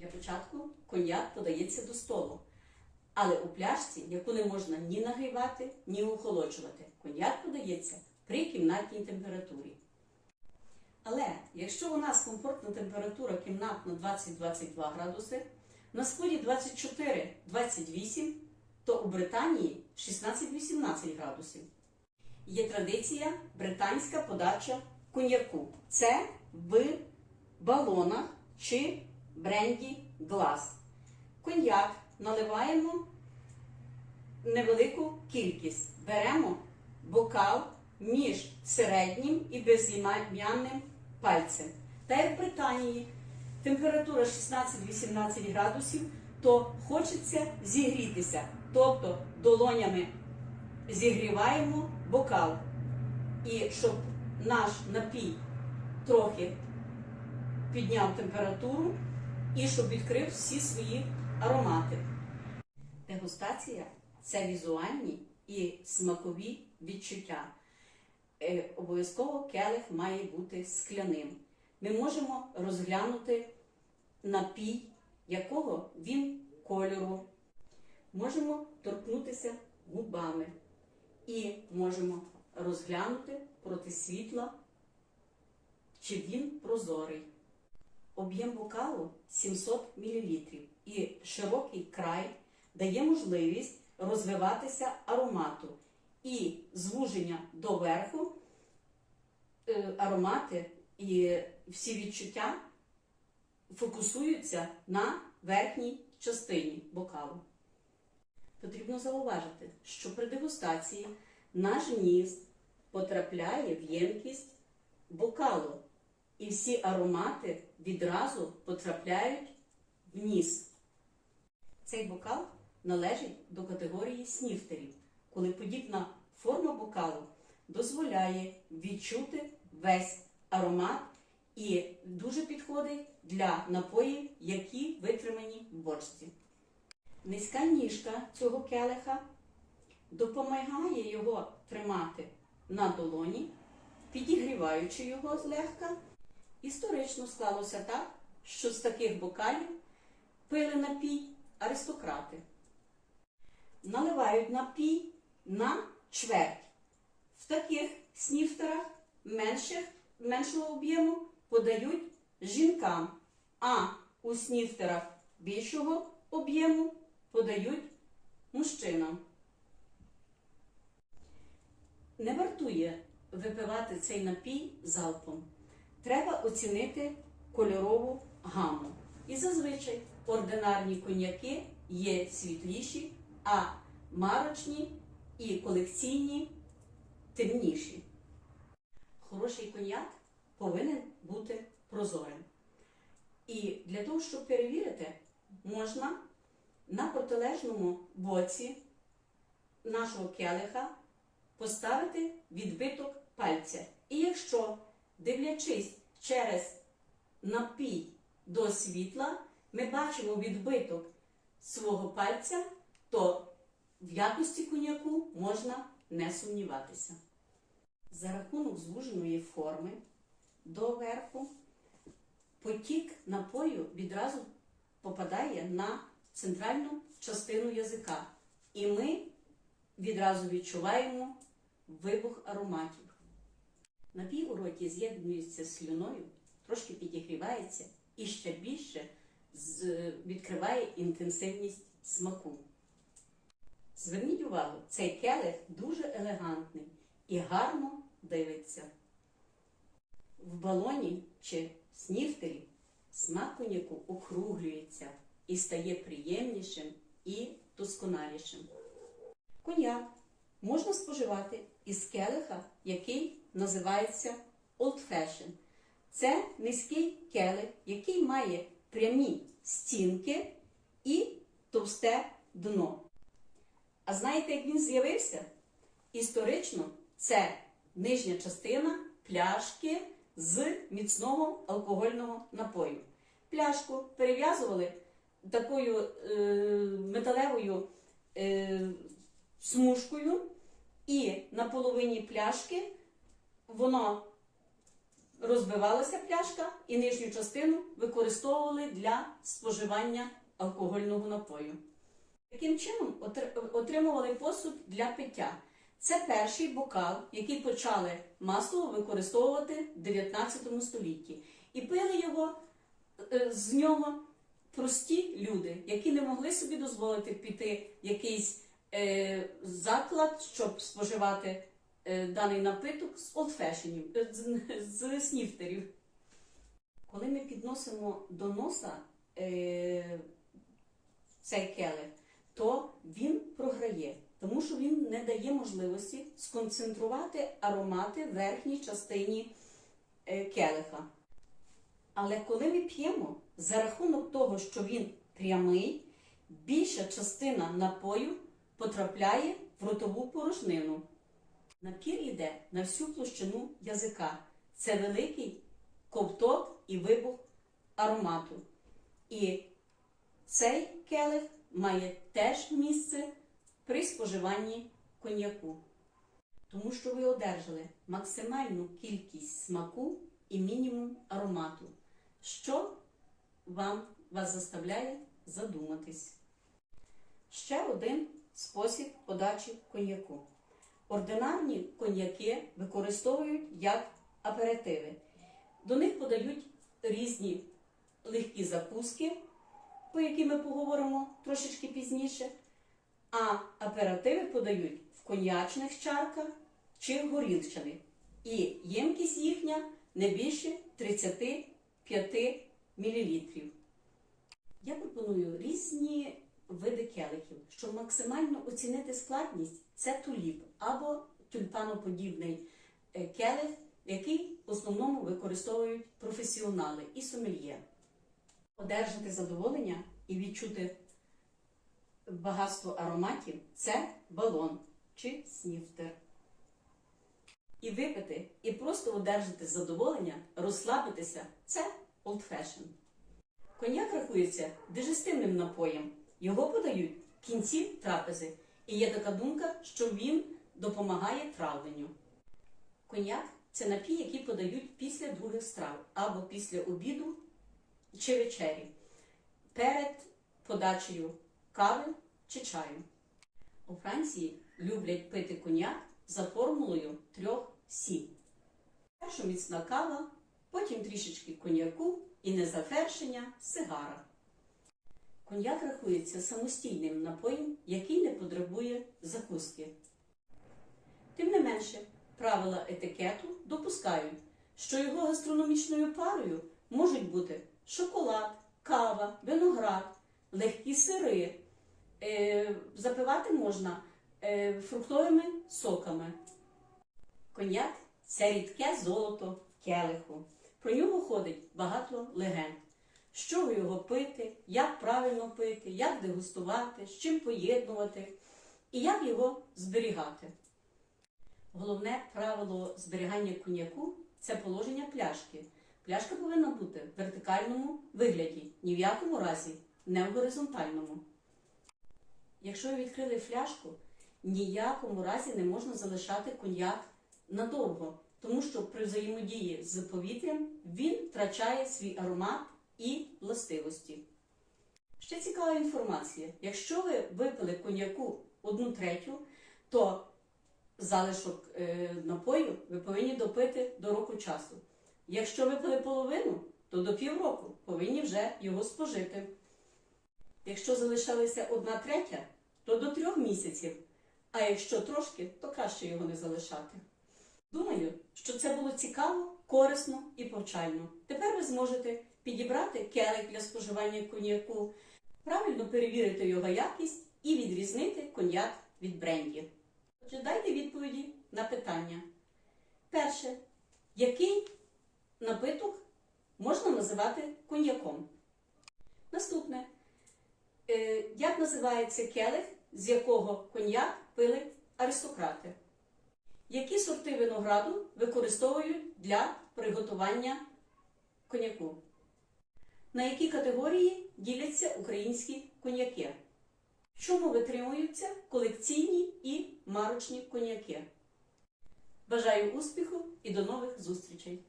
Для початку коньяк подається до столу, але у пляшці, яку не можна ні нагрівати, ні охолоджувати. Коньяк подається при кімнатній температурі. Але якщо у нас комфортна температура кімнатна 20-22 градуси, на сході 24-28, то у Британії 16-18 градусів. Є традиція британська подача коньяку. Це в балонах чи бренді глас. Коньяк наливаємо невелику кількість. Беремо бокал між середнім і безім'янним пальцем. Та як в Британії температура 16-18 градусів, то хочеться зігрітися. Тобто долонями зігріваємо бокал. І щоб наш напій трохи підняв температуру і щоб відкрив всі свої аромати. Дегустація це візуальні і смакові відчуття. Е, Обов'язково келих має бути скляним. Ми можемо розглянути напій, якого він кольору. Можемо торкнутися губами і можемо розглянути проти світла, чи він прозорий. Об'єм бокалу 700 мл і широкий край дає можливість розвиватися аромату. І звуження до верху е, аромати і всі відчуття фокусуються на верхній частині бокалу. Потрібно зауважити, що при дегустації наш ніс потрапляє в ємкість бокалу, і всі аромати відразу потрапляють в. Цей бокал належить до категорії сніфтерів, коли подібна форма бокалу дозволяє відчути весь аромат і дуже підходить для напоїв, які витримані в бочці. Низька ніжка цього келиха допомагає його тримати на долоні, підігріваючи його злегка. Історично склалося так, що з таких бокалів пили напій аристократи. Наливають напій на чверть. В таких сніфтерах менших, меншого об'єму подають жінкам, а у сніфтерах більшого об'єму подають мужчинам. Не вартує випивати цей напій залпом. Треба оцінити кольорову гаму. І зазвичай ординарні коньяки є світліші, а марочні і колекційні темніші. Хороший коньяк повинен бути прозорим. І для того, щоб перевірити, можна на протилежному боці нашого келиха поставити відбиток пальця. І якщо, дивлячись через напій до світла, ми бачимо відбиток свого пальця, то в якості коньяку можна не сумніватися. За рахунок звуженої форми доверху потік напою відразу попадає на центральну частину язика. І ми відразу відчуваємо вибух ароматів. Напій у роті з'єднується з слюною, трошки підігрівається і ще більше відкриває інтенсивність смаку. Зверніть увагу, цей келих дуже елегантний і гарно дивиться. В балоні чи сніфтері смак коньяку округлюється і стає приємнішим і досконалішим. Коньяк можна споживати із келиха, який називається Old Fashion. Це низький келих, який має прямі стінки і товсте дно. А знаєте, як він з'явився? Історично це нижня частина пляшки з міцного алкогольного напою. Пляшку перев'язували такою е, металевою е, смужкою, і на половині пляшки воно розбивалася пляшка і нижню частину використовували для споживання алкогольного напою. Таким чином отримували посуд для пиття. Це перший бокал, який почали масово використовувати в 19 столітті. І пили його е, з нього прості люди, які не могли собі дозволити піти якийсь заклад, щоб споживати е, даний напиток з олдфешенів, е, з, сніфтерів. Коли ми підносимо до носа е, цей келих, то він програє, тому що він не дає можливості сконцентрувати аромати в верхній частині е, келиха. Але коли ми п'ємо, за рахунок того, що він прямий, більша частина напою потрапляє в ротову порожнину. Напір йде на всю площину язика. Це великий ковток і вибух аромату. І цей келих має теж місце при споживанні коньяку, тому що ви одержали максимальну кількість смаку і мінімум аромату, що вам вас заставляє задуматись. Ще один спосіб подачі коньяку. Ординарні коньяки використовують як аперитиви. До них подають різні легкі закуски, про які ми поговоримо трошечки пізніше. А аперитиви подають в коньячних чарках чи горілчаних. І ємкість їхня не більше 35 мл. Я пропоную різні види келихів, щоб максимально оцінити складність, це туліп або тюльпаноподібний е, келих, який в основному використовують професіонали і сомельє. Одержати задоволення і відчути багатство ароматів це балон чи сніфтер. І випити, і просто одержати задоволення, розслабитися це fashion. Коньяк рахується дижестивним напоєм. Його подають в кінці трапези. І є така думка, що він допомагає травленню. Коньяк це напій, який подають після других страв або після обіду чи вечері, перед подачею кави чи чаю. У Франції люблять пити коньяк за формулою трьох сі. Першу міцна кава, потім трішечки коньяку і на завершення сигара. Коньяк рахується самостійним напоєм, який не потребує закуски. Тим не менше, правила етикету допускають, що його гастрономічною парою можуть бути шоколад, кава, виноград, легкі сири. Е, запивати можна е, фруктовими соками. Коньяк це рідке золото в келиху. Про нього ходить багато легенд. З чого його пити, як правильно пити, як дегустувати, з чим поєднувати і як його зберігати. Головне правило зберігання коньяку це положення пляшки. Пляшка повинна бути в вертикальному вигляді, ні в якому разі не в горизонтальному. Якщо ви відкрили фляжку, ніякому разі не можна залишати коньяк надовго, тому що при взаємодії з повітрям він втрачає свій аромат і властивості. Ще цікава інформація: якщо ви випили коньяку одну третю, то залишок е, напою ви повинні допити до року часу. Якщо випили половину, то до півроку повинні вже його спожити. Якщо залишалася одна третя, то до трьох місяців. А якщо трошки, то краще його не залишати. Думаю, що це було цікаво, корисно і повчально. Тепер ви зможете підібрати келик для споживання коньяку, правильно перевірити його якість і відрізнити коньяк від брендів. Отже, дайте відповіді на питання. Перше, який напиток можна називати коньяком? Наступне. Е, Як називається келих, з якого коньяк пили аристократи? Які сорти винограду використовують для приготування коньяку? На які категорії діляться українські коньяки? Чому витримуються колекційні і марочні коньяки? Бажаю успіху і до нових зустрічей!